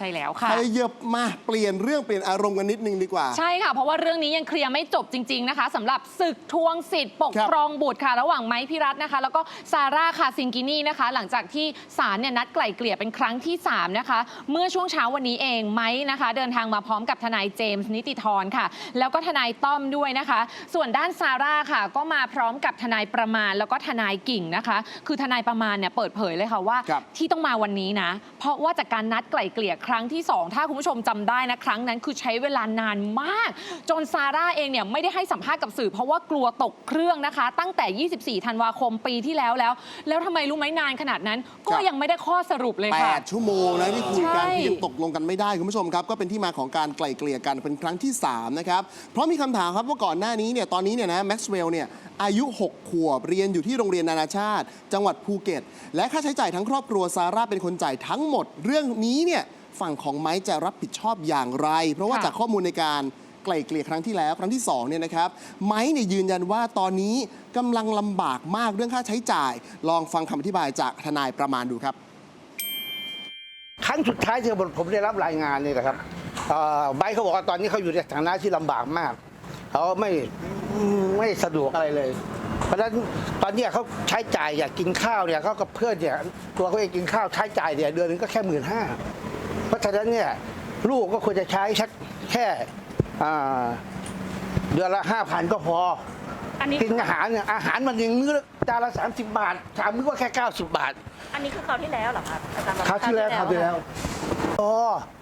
ใช่แล้วค่ะ ขยับมาเปลี่ยนเรื่องเปลี่ยนอารมณ์กันนิดนึงดีกว่า ใช่ค่ะ เพราะว่าเรื่องนี้ยังเคลียร์ไม่จบจริง ๆนะคะสำหรับศึกทวงสิทธิ์ปกครับครองบุตรค่ะ ระหว่างไม้พิรัตน์นะคะ แล้วก็ซาร่าคาซิงกินีนะคะ หลังจากที่ศาลเนี่ยนัดไกล่เกลี่ยเป็นครั้งที่ 3 นะคะ เมื่อช่วงเช้าวันนี้เองไม้นะคะ เดินทางมาพร้อมกับทนายเจมส์นิติธรค่ะ แล้วก็ทนายต้อมด้วยนะคะ ส่วนด้านซาร่าค่ะ ก็มาพร้อมกับทนายประมาณ แล้วก็ทนายกิ่งนะคะ คือทนายประมาณเนี่ยเปิดเผยเลยค่ะว่า ครับ ที่ต้องมาวันนี้นะ เพราะว่าจากการนัดไกล่เกลี่ยครั้งที่ 2 ถ้าคุณผู้ชมจำได้นะครั้งนั้นคือใช้เวลานานมาก จนซาร่าเองเนี่ยไม่ได้ให้สัมภาษณ์กับสื่อ เพราะว่ากลัวตกเครื่องนะคะ ตั้งแต่ 24 ธันวาคมปีที่แล้วแล้ว แล้วทำไมรู้ไหมนานขนาดนั้น ก็ครับยังไม่ได้ข้อสรุปเลยค่ะ 8 ชั่วโมงนะที่คุยกันใช่ ที่ยังตกลงกันไม่ได้คุณผู้ชมครับ ก็เป็นที่มาของการไกล่เกลี่ยกันเป็นครั้งที่ 3 นะครับ เพราะมีคำถามครับว่าก่อนหน้านี้เนี่ยตอนนี้เนี่ยนะแม็กซ์เวลเนี่ยอายุ 6 ขวบ เรียนอยู่ที่โรงเรียนนานาชาติ จังหวัดภูเก็ต และค่าใช้จ่ายทั้งครอบครัวซาร่าเป็นคนจ่ายทั้งหมด เรื่องนี้เนี่ย ฝั่งของไม้จะรับผิดชอบอย่างไร เพราะว่าค่ะ จากข้อมูลในการไกล่เกลี่ยครั้งที่แล้วครั้งที่2เนี่ยนะครับไม้เนี่ยยืนยันว่าตอนนี้กำลังลำบากมากเรื่องค่าใช้จ่าย ลองฟังคำอธิบายจากทนายประมาณดูครับ ครั้งสุดท้ายที่ผมได้รับรายงานนี่นะครับเอ่อไบร์ทเขาบอกว่าตอนนี้เขาอยู่ในฐานะที่ลำบากมาก เขาไม่ไม่สะดวกอะไรเลย เพราะฉะนั้นตอนเนี้ยเขาใช้จ่ายอยากกินข้าวเนี่ยเขากับเพื่อนเนี่ยตัวเขาเองกินข้าวใช้จ่ายเนี่ยเดือนหนึงก็แค่หมื่นห้า เพราะฉะนั้นเนี่ยลูกก็ควรจะใช้สักแค่อ่าเดือนละห้าพันก็พออันนี้กินอาหารเนี่ยอาหารมันยังมื้อละจานละสามสิบบาทสามมื้อก็แค่เก้าสิบบาท อันนี้คือคราวที่แล้วเหรอครับอาจารย์คราวที่แล้วคราวที่แล้วอ๋อ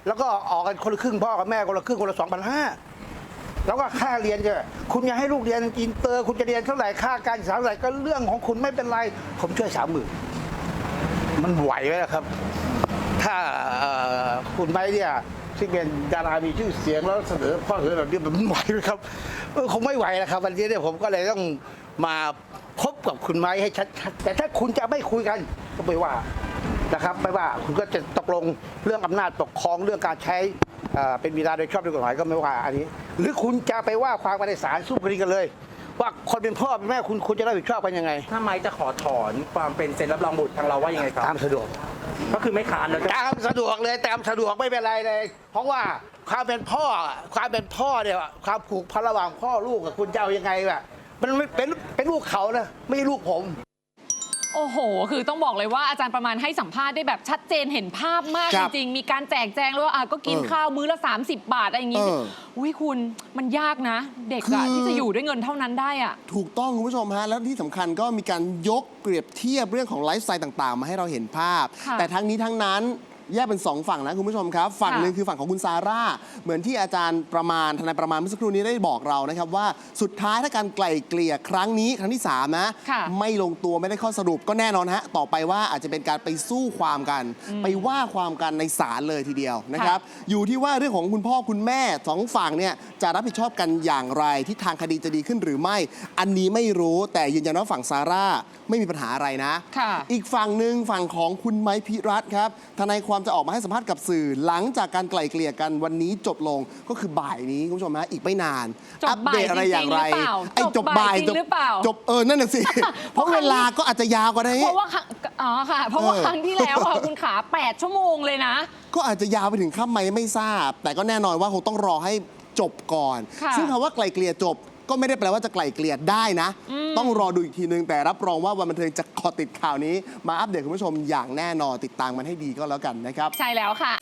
แล้วก็ออกกันคนละครึ่งพ่อกับแม่คนละครึ่งคนละสองพันห้าแล้วก็ค่าเรียนจะคุณอยากให้ลูกเรียนอินเตอร์ คุณจะเรียนเท่าไหร่ค่าการศึกษาเท่าไหร่ก็เรื่องของคุณไม่เป็นไร ผมช่วยสามหมื่นมันไหวไหมล่ะครับ ถ้าเอ่อ คุณไม่เนี่ยซึ่งเป็นดารามีชื่อเสียงแล้วเสนอข้อเสนอแบบนี้มันไหวไหมครับเออคงไม่ไหวนะครับ วันนี้เนี่ยผมก็เลยต้องมาพบกับคุณไม้ให้ชัดๆแต่ถ้าคุณจะไม่คุยกันก็ไม่ว่านะครับ ไม่ว่าคุณก็จะตกลงเรื่องอำนาจปกครองเรื่องการใช้เอ่อเป็นบิดาโดยชอบด้วยกฎหมายก็ไม่ว่าอันนี้ หรือคุณจะไปว่าความกันในศาลสู้คดีกันเลย ว่าคนเป็นพ่อเป็นแม่คุณคุณจะรับผิดชอบกันยังไง ถ้าไม้จะขอถอนความเป็นเซ็นรับรองบุตรทางเราว่ายังไงครับตามสะดวก ก็คือไม่ค้านแล้วตามสะดวกเลยตามสะดวกไม่เป็นไรเลย เพราะว่าความเป็นพ่อความเป็นพ่อเนี่ยความผูกพันระหว่างพ่อลูกกับคุณเจ้ายังไงแบบมันเป็นเป็นลูกเขานะไม่ใช่ลูกผม โอ้โห คือต้องบอกเลยว่าอาจารย์ประมาณให้สัมภาษณ์ได้แบบชัดเจนเห็นภาพมากคจรับริงๆ มีการแจกแจงเลยว่าอะก็กินเออข้าวมื้อละ 30 บาทอะไรอย่างงี้เอออุ้ยคุณมันยากนะ เด็กคืออะที่จะอยู่ด้วยเงินเท่านั้นได้อะ ถูกต้องคุณผู้ชมฮะ แล้วที่สำคัญก็มีการยกเปรียบเทียบเรื่องของไลฟ์สไตล์ต่าง ๆ มาให้เราเห็นภาพ ค่ะแต่ทั้งนี้ทั้งนั้น แยกเป็น 2 ฝั่งนะคุณผู้ชมครับ ฝั่งค่ะหนึ่งคือฝั่งของคุณซาร่า เหมือนที่อาจารย์ประมาณทนายประมาณเมื่อสักครู่นี้ได้บอกเรานะครับว่าสุดท้ายถ้าการไกล่เกลี่ยครั้งนี้ครั้งที่3นะค่ะไม่ลงตัวไม่ได้ข้อสรุปก็แน่นอนฮะต่อไปว่าอาจจะเป็นการไปสู้ความกัน ไปว่าความกันในศาลเลยทีเดียวนะครับอยู่ที่ว่าเรื่องของคุณพ่อคุณแม่สองฝั่งเนี่ยจะรับผิดชอบกันอย่างไรที่ทางคดีจะดีขึ้นหรือไม่ อันนี้ไม่รู้แต่ยืนยันว่าฝั่งซาร่าไม่มีปัญหาอะไรนะ ค่ะ อีกฝั่งหนึ่งฝั่งของคุณไม้พิรัตน์ครับทนายความจะออกมาให้สัมภาษณ์กับสื่อ หลังจากการไกล่เกลี่ยกันวันนี้จบลงก็คือบ่ายนี้คุณผู้ชมฮะอีกไม่นานจบอัปเดตอะไรอย่างไรบ่ายจริงๆหรือเปล่าไอ้จจบบบ่าบ่ายยจริงหรือเปล่า จบเออนั่นน่ะสิ เพราะเวลาก็อาจจะยาวกว่านี้ เพราะว่าครั้งอ๋อค่ะ เพราะว่าเออ ครั้งที่แล้วอะคุณขา 8 ชั่วโมงเลยนะ ก็อาจจะยาวไปถึงค่ำไหมไม่ทราบ แต่ก็แน่นอนว่าคงต้องรอให้จบก่อน ค่ะซึ่งคำว่าไกลเกลี่ยจบ ก็ไม่ได้แปลว่าจะไกลเกลี่ยได้นะ ต้องรอดูอีกทีนึง แต่รับรองว่าวันบันเทิงจะเกาะติดข่าวนี้ มาอัปเดตคุณผู้ชมอย่างแน่นอนติดตามมันให้ดีก็แล้วกันนะครับ ใช่แล้วค่ะ